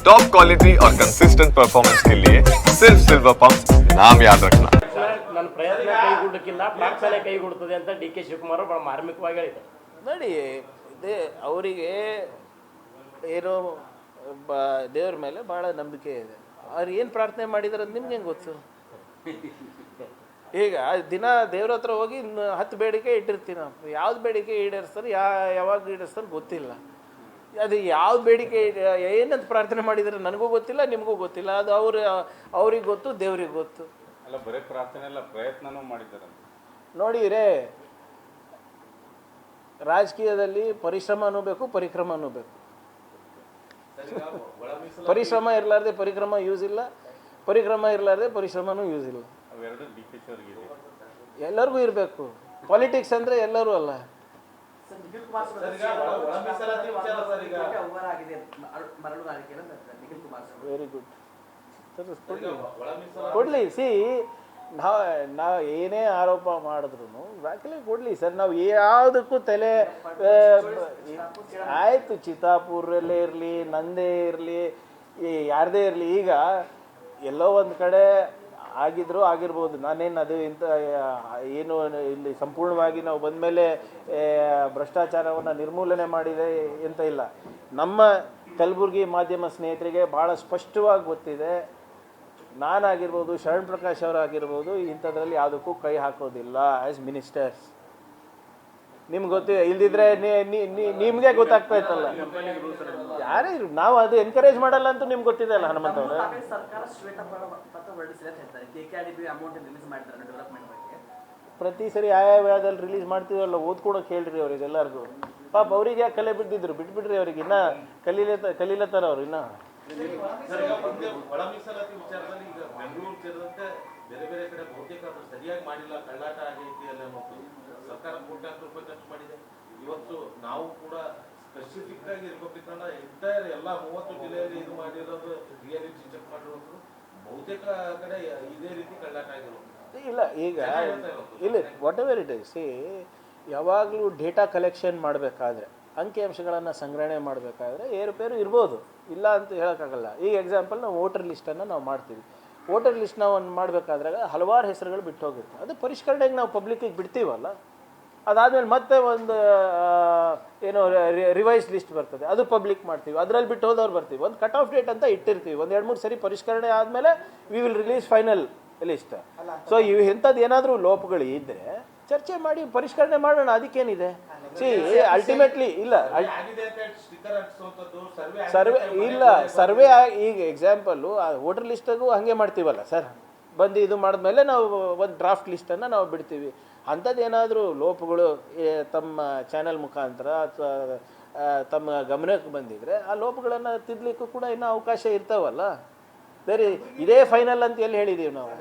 Top quality और consistent performance के लिए सिर्फ सिल्वर पंप नाम याद रखना ನನ್ನ ಪ್ರಯತ್ನ ಕೈಗೂಡಕ್ಕಿಲ್ಲ ಪ್ರಾರ್ಥನೆ ಕೈಗೂಡ್ತದೆ ಅಂತ ಡಿ ಕೆ ಶಿವಕುಮಾರ್ ಬಹಳ ಮಾರ್ಮಿಕವಾಗಿ ಹೇಳಿದ್ದಾರೆ ನೋಡಿ ಇದೇ ಅವರಿಗೆ ಏನೋ ಬ ದೇವ್ರ ಮೇಲೆ ಭಾಳ ನಂಬಿಕೆ ಇದೆ ಅವ್ರು ಏನು ಪ್ರಾರ್ಥನೆ ಮಾಡಿದಾರೆ ಅಂತ ನಿಮ್ಗೆ ಹೆಂಗೆ ಗೊತ್ತು ಈಗ ದಿನ ದೇವ್ರ ಹತ್ರ ಹೋಗಿ ಇನ್ನು ಹತ್ತು ಬೇಡಿಕೆ ಇಟ್ಟಿರ್ತೀವಿ ನಾವು ಯಾವ್ದು ಬೇಡಿಕೆ ಈಡೇರಿಸ್ತಾರೆ ಯಾ ಯಾವಾಗ ಈಡೇರಿಸ್ತಾರೆ ಗೊತ್ತಿಲ್ಲ ಅದು ಯಾವ ಬೇಡಿಕೆ ಏನಂತ ಪ್ರಾರ್ಥನೆ ಮಾಡಿದರೆ ನನಗೂ ಗೊತ್ತಿಲ್ಲ ನಿಮಗೂ ಗೊತ್ತಿಲ್ಲ. ಅದು ಅವ್ರ ಅವ್ರಿಗೆ ಗೊತ್ತು ದೇವ್ರಿಗೆ ಗೊತ್ತು. ಅಲ್ಲ ಬರೀ ಪ್ರಾರ್ಥನೆ ಅಲ್ಲ ಪ್ರಯತ್ನನೂ ಮಾಡಿದ್ದಾರೆ. ನೋಡಿರೇ ರಾಜಕೀಯದಲ್ಲಿ ಪರಿಶ್ರಮನೂ ಬೇಕು ಪರಿಕ್ರಮನೂ ಬೇಕು ಪರಿಶ್ರಮ ಇರಲಾರ್ದೆ ಪರಿಕ್ರಮ ಯೂಸ್ ಇಲ್ಲ ಪರಿಕ್ರಮ ಇರಲಾರ್ದೆ ಪರಿಶ್ರಮನೂ ಯೂಸ್ ಇಲ್ಲ. ಎಲ್ಲರಿಗೂ ಇರಬೇಕು. ಪಾಲಿಟಿಕ್ಸ್ ಅಂದರೆ ಎಲ್ಲರೂ ಅವ್ರಿಗೆ ಇದೆ ಎಲ್ಲರಿಗೂ ಇರಬೇಕು ಪಾಲಿಟಿಕ್ಸ್ ಅಂದರೆ ಎಲ್ಲರೂ ಅಲ್ಲ ವೆರಿ ಗುಡ್ ಕೊಡ್ಲಿ. ಸಿ ನಾವು ನಾವು ಏನೇ ಆರೋಪ ಮಾಡಿದ್ರು ದಾಖಲೆ ಕೊಡ್ಲಿ ಸರ್ ನಾವು ಯಾವುದಕ್ಕೂ ತಲೆ ಆಯ್ತು ಚಿತ್ತಾಪುರಲ್ಲೇ ಇರಲಿ ನಂದೇ ಇರಲಿ ಯಾರದೇ ಇರಲಿ ಈಗ ಎಲ್ಲೋ ಒಂದು ಕಡೆ ಆಗಿದ್ರು ಆಗಿರ್ಬೋದು. ನಾನೇನು ಅದು ಇಂಥ, ಏನು ಇಲ್ಲಿ ಸಂಪೂರ್ಣವಾಗಿ ನಾವು ಬಂದಮೇಲೆ ಭ್ರಷ್ಟಾಚಾರವನ್ನು ನಿರ್ಮೂಲನೆ ಮಾಡಿದೆ ಅಂತ ಇಲ್ಲ. ನಮ್ಮ ಕಲಬುರಗಿ ಮಾಧ್ಯಮ ಸ್ನೇಹಿತರಿಗೆ ಭಾಳ ಸ್ಪಷ್ಟವಾಗಿ ಗೊತ್ತಿದೆ. ನಾನಾಗಿರ್ಬೋದು, ಶರಣ್ ಪ್ರಕಾಶ್ ಅವರಾಗಿರ್ಬೋದು, ಇಂಥದ್ರಲ್ಲಿ ಯಾವುದಕ್ಕೂ ಕೈ ಹಾಕೋದಿಲ್ಲ ಆ್ಯಸ್ ಮಿನಿಸ್ಟರ್ಸ್ ನಿಮ್ಗೆ ಗೊತ್ತಿದೆ ಇಲ್ದಿದ್ರೆ ನಿಮಗೆ ಗೊತ್ತಾಗ್ತಾ ಇತ್ತಲ್ಲ. ಯಾರೇ ಇರು ನಾವು ಅದು ಎನ್ಕರೇಜ್ ಮಾಡಲ್ಲ ಅಂತ ನಿಮ್ಗೆ ಗೊತ್ತಿದೆ ಅಲ್ಲ ಹನುಮಂತ ಅವರು. ಸರ್ಕಾರ ಶ್ವೇತಪತ್ರ ಪತ್ರ ಹೊರಡಿಸಿದೆ ಅಂತ ಹೇಳ್ತಾರೆ. ಅಮೌಂಟ್ ರಿಲೀಸ್ ಮಾಡ್ತಾರೆ ಡೆವಲಪ್ಮೆಂಟ್ ಬಗ್ಗೆ. ಪ್ರತಿ ಸರಿ ಯಾವ ಯಾವ್ದಲ್ಲಿ ರಿಲೀಸ್ ಮಾಡ್ತೀವಲ್ಲ ಓದ್ಕೊಡೋಕೆ ಹೇಳ್ರಿ ಅವ್ರಿಗೆ ಎಲ್ಲರಿಗೂ. ಪಾಪ ಅವ್ರಿಗೆ ಯಾಕೆ ಕಲೆ ಬಿದ್ದಿದ್ರು? ಬಿಟ್ಬಿಡ್ರಿ ಅವ್ರಿಗೆ. ಇನ್ನ ಕಲೀಲೆ ಕಲೀಲತ್ತಾರ ಅವ್ರು ಇನ್ನ. ಬೇರೆ ಬೇರೆ ಕಡೆ ಬಹುತೇಕ ಅದು ಸರಿಯಾಗಿ ಮಾಡಿಲ್ಲ ಕಳ್ಳಾಟ ಆಗೈತಿ ಇವತ್ತು ನಾವು ಕೂಡ ಸ್ಪೆಸಿಫಿಕ್ ಆಗಿ ಇರ್ಬೇಕಿತ್ತಂದ್ರೆ ಎಂಟೈರ್ ಎಲ್ಲ ಮೂವತ್ತು ಜಿಲ್ಲೆಯಲ್ಲಿ ಇದು ಮಾಡಿರೋದು ರಿಯಾಲಿಟಿ ಚೆಕ್ ಮಾಡಿರೋದು ಬಹುತೇಕ ಕಡೆ ಇದೇ ರೀತಿ ಆಗಿರೋದು ಇಲ್ಲ ಈಗ ಇಲ್ಲ whatever it is see ಯಾವಾಗಲೂ ಡೇಟಾ ಕಲೆಕ್ಷನ್ ಮಾಡಬೇಕಾದ್ರೆ ಅಂಕಿಅಂಶಗಳನ್ನು ಸಂಗ್ರಹಣೆ ಮಾಡಬೇಕಾದ್ರೆ ಏರುಪೇರು ಇರ್ಬೋದು. ಇಲ್ಲ ಅಂತ ಹೇಳೋಕ್ಕಾಗಲ್ಲ. ಈಗ ಎಕ್ಸಾಂಪಲ್ ನಾವು ವೋಟರ್ ಲಿಸ್ಟನ್ನು ನಾವು ಮಾಡ್ತೀವಿ. ವೋಟರ್ ಲಿಸ್ಟ್ ನಾವು ಒಂದು ಮಾಡಬೇಕಾದ್ರೆ ಹಲವಾರು ಹೆಸರುಗಳು ಬಿಟ್ಟು ಹೋಗುತ್ತೆ ಅದು ಪರಿಷ್ಕರಣೆಗೆ ನಾವು ಪಬ್ಲಿಕ್ಕಿಗೆ ಬಿಡ್ತೀವಲ್ಲ? ಅದಾದಮೇಲೆ ಮತ್ತೆ ಒಂದು ಏನು ರಿವೈಸ್ ಲಿಸ್ಟ್ ಬರ್ತದೆ. ಅದು ಪಬ್ಲಿಕ್ ಮಾಡ್ತೀವಿ. ಅದರಲ್ಲಿ ಬಿಟ್ಟು ಹೋದವ್ರು ಬರ್ತೀವಿ. ಒಂದು ಕಟ್ ಆಫ್ ಡೇಟ್ ಅಂತ ಇಟ್ಟಿರ್ತೀವಿ. ಒಂದು ಎರಡು ಮೂರು ಸರಿ ಪರಿಷ್ಕರಣೆ ಆದಮೇಲೆ we will release final list so ಇವು ಇಂಥದ್ದು ಏನಾದರೂ ಲೋಪಗಳು ಇದ್ದರೆ ಚರ್ಚೆ ಮಾಡಿ ಪರಿಷ್ಕರಣೆ ಮಾಡೋಣ. ಅದಕ್ಕೇನಿದೆ? ಸಿ ಅಲ್ಟಿಮೇಟ್ಲಿ ಇಲ್ಲ. ಸರ್ವೆ ಇಲ್ಲ. ಸರ್ವೆ ಈಗ ಎಕ್ಸಾಂಪಲ್ಲು ವೋಟರ್ ಲಿಸ್ಟಿಗೂ ಹಾಗೆ ಮಾಡ್ತೀವಲ್ಲ ಸರ್ ಬಂದು ಇದು ಮಾಡಿದ್ಮೇಲೆ ನಾವು ಒಂದು ಡ್ರಾಫ್ಟ್ ಲಿಸ್ಟನ್ನು ನಾವು ಬಿಡ್ತೀವಿ. ಅಂಥದ್ದೇನಾದರೂ ಲೋಪಗಳು ತಮ್ಮ ಚಾನೆಲ್ ಮುಖಾಂತರ ಅಥವಾ ತಮ್ಮ ಗಮನಕ್ಕೆ ಬಂದಿದ್ರೆ ಆ ಲೋಪಗಳನ್ನು ತಿದ್ದಲಿಕ್ಕೂ ಕೂಡ ಇನ್ನೂ ಅವಕಾಶ ಇರ್ತಾವಲ್ಲ. ಬೇರೆ ಇದೇ ಫೈನಲ್ ಅಂತ ಎಲ್ಲಿ ಹೇಳಿದ್ದೀವಿ ನಾವು?